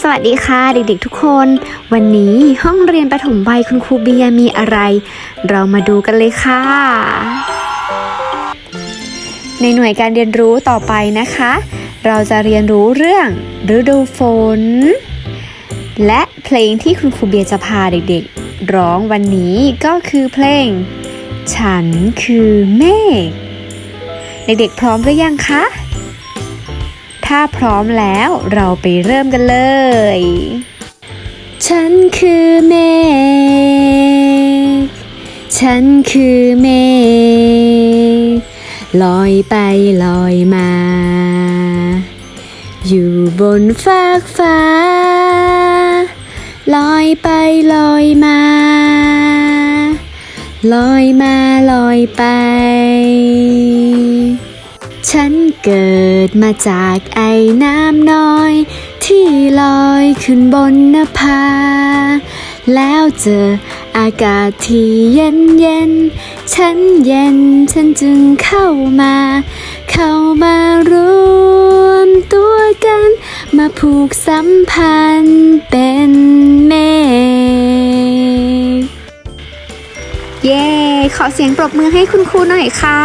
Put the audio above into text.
สวัสดีค่ะเด็กๆทุกคน วันนี้ห้องเรียนประถมวัยคุณครูเบียมีอะไร เรามาดูกันเลยค่ะ ในหน่วยการเรียนรู้ต่อไปนะคะ เราจะเรียนรู้เรื่องฤดูฝน และเพลงที่คุณครูเบียจะพาเด็กๆ ร้องวันนี้ก็คือเพลง ฉันคือเมฆเด็กๆพร้อมหรือยังคะ ถ้าพร้อมแล้วเราไปเริ่มกันเลย ฉันคือเมฆ ฉันคือเมฆลอยไปลอยมา อยู่บนฟากฟ้า ลอยไปลอยมา ลอยมาลอยไป ฉันเกิดมาจากไอ้น้ำน้อย ที่ลอยขึ้นบนนภา แล้วเจออากาศที่เย็นเย็น ฉันเย็นฉันจึงเข้ามา เข้ามารวมตัวกัน มาผูกสัมพันธ์เป็นเมฆเย้ ขอเสียงปรบมือให้คุณครูหน่อยค่ะ